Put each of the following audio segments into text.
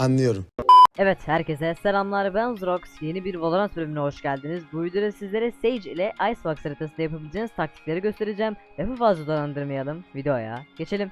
Anlıyorum. Evet herkese selamlar ben Zrox yeni bir Valorant bölümüne hoş geldiniz. Bu videoda sizlere Sage ile Icebox haritasında yapabileceğiniz taktikleri göstereceğim. Lafı fazla dolandırmayalım videoya geçelim.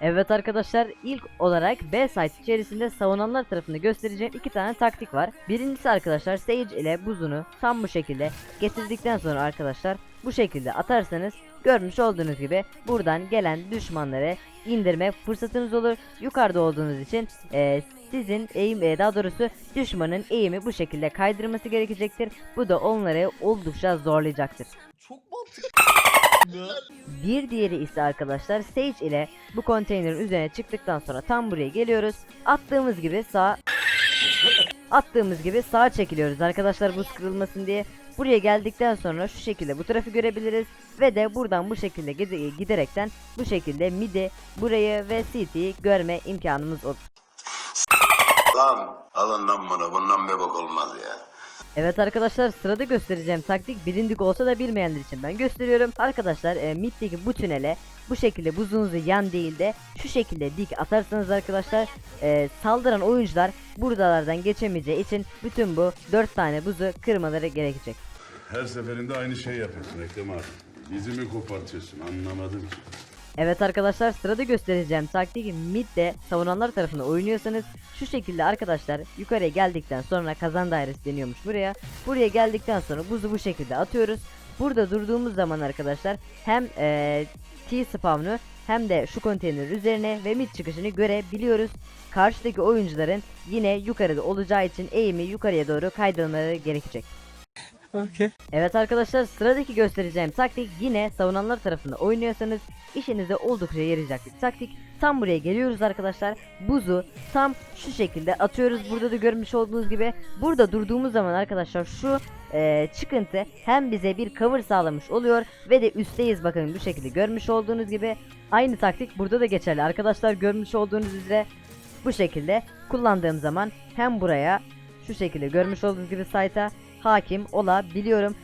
Evet arkadaşlar ilk olarak B site içerisinde savunanlar tarafında göstereceğim iki tane taktik var. Birincisi arkadaşlar Sage ile buzunu tam bu şekilde getirdikten sonra arkadaşlar bu şekilde atarsanız görmüş olduğunuz gibi buradan gelen düşmanları indirme fırsatınız olur. Yukarıda olduğunuz için eee, sizin eğim eee, daha doğrusu düşmanın eğimi bu şekilde kaydırması gerekecektir. Bu da onları oldukça zorlayacaktır. Çok mantıklı. Bir diğeri ise arkadaşlar Sage ile bu konteynerin üzerine çıktıktan sonra tam buraya geliyoruz. Attığımız gibi sağ attığımız gibi sağa çekiliyoruz arkadaşlar buz kırılmasın diye. Buraya geldikten sonra şu şekilde bu tarafı görebiliriz ve de buradan bu şekilde gide- giderekten bu şekilde midi burayı ve city'yi görme imkanımız olur. Lan alın lan bunu bundan bir bok olmaz ya. Evet arkadaşlar sırada göstereceğim taktik bilindik olsa da bilmeyenler için ben gösteriyorum. Arkadaşlar e, middeki bu tünele bu şekilde buzunuzu yan değil de şu şekilde dik atarsanız arkadaşlar e, saldıran oyuncular buralardan geçemeyeceği için bütün bu 4 tane buzu kırmaları gerekecek. Her seferinde aynı şey yapıyorsun Ekrem abi. Dizimi kopartıyorsun anlamadım ki. Evet arkadaşlar sırada göstereceğim taktik midde savunanlar tarafında oynuyorsanız şu şekilde arkadaşlar yukarıya geldikten sonra kazan dairesi deniyormuş buraya. Buraya geldikten sonra buzu bu şekilde atıyoruz. Burada durduğumuz zaman arkadaşlar hem eee T spawn'u hem de şu konteyner üzerine ve mid çıkışını görebiliyoruz. Karşıdaki oyuncuların yine yukarıda olacağı için eğimi yukarıya doğru kaydırmaları gerekecek. Evet arkadaşlar sıradaki göstereceğim taktik yine savunanlar tarafında oynuyorsanız işinize oldukça yarayacak bir taktik. Tam buraya geliyoruz arkadaşlar. Buzu tam şu şekilde atıyoruz. Burada da görmüş olduğunuz gibi. Burada durduğumuz zaman arkadaşlar şu eee, çıkıntı hem bize bir cover sağlamış oluyor ve de üstteyiz bakın bu şekilde görmüş olduğunuz gibi. Aynı taktik burada da geçerli arkadaşlar görmüş olduğunuz üzere bu şekilde kullandığım zaman hem buraya şu şekilde görmüş olduğunuz gibi site'a hakim olabiliyorum.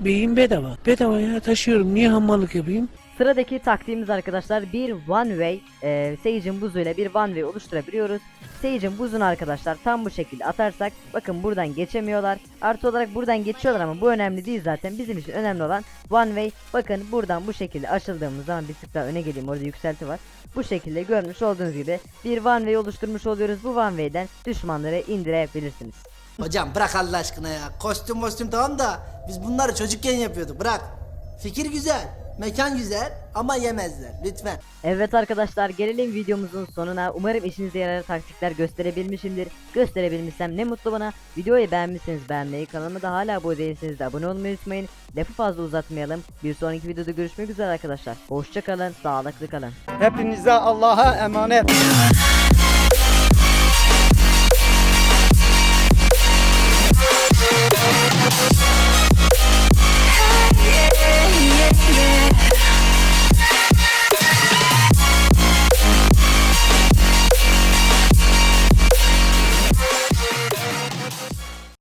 Beyin bedava. Bedavaya taşıyorum. Niye hamallık yapayım? Sıradaki taktiğimiz arkadaşlar bir one way e, Sage'in buzuyla bir one way oluşturabiliyoruz. Sage'in buzunu arkadaşlar tam bu şekilde atarsak bakın buradan geçemiyorlar. Artı olarak buradan geçiyorlar ama bu önemli değil zaten. Bizim için önemli olan one way. Bakın buradan bu şekilde aşıldığımız zaman bir tık daha öne geleyim orada yükselti var. Bu şekilde görmüş olduğunuz gibi bir one way oluşturmuş oluyoruz. Bu one way'den düşmanları indirebilirsiniz. Hocam bırak Allah aşkına ya. Kostüm kostüm tamam da biz bunları çocukken yapıyorduk. Bırak. Fikir güzel. Mekan güzel ama yemezler. Lütfen. Evet arkadaşlar gelelim videomuzun sonuna. Umarım işinize yarar taktikler gösterebilmişimdir. Gösterebilmişsem ne mutlu bana. Videoyu beğenmişseniz beğenmeyi, kanalıma da hala abone değilseniz de abone olmayı unutmayın. Lafı fazla uzatmayalım. Bir sonraki videoda görüşmek üzere arkadaşlar. Hoşçakalın, sağlıklı kalın. Hepinize Allah'a emanet.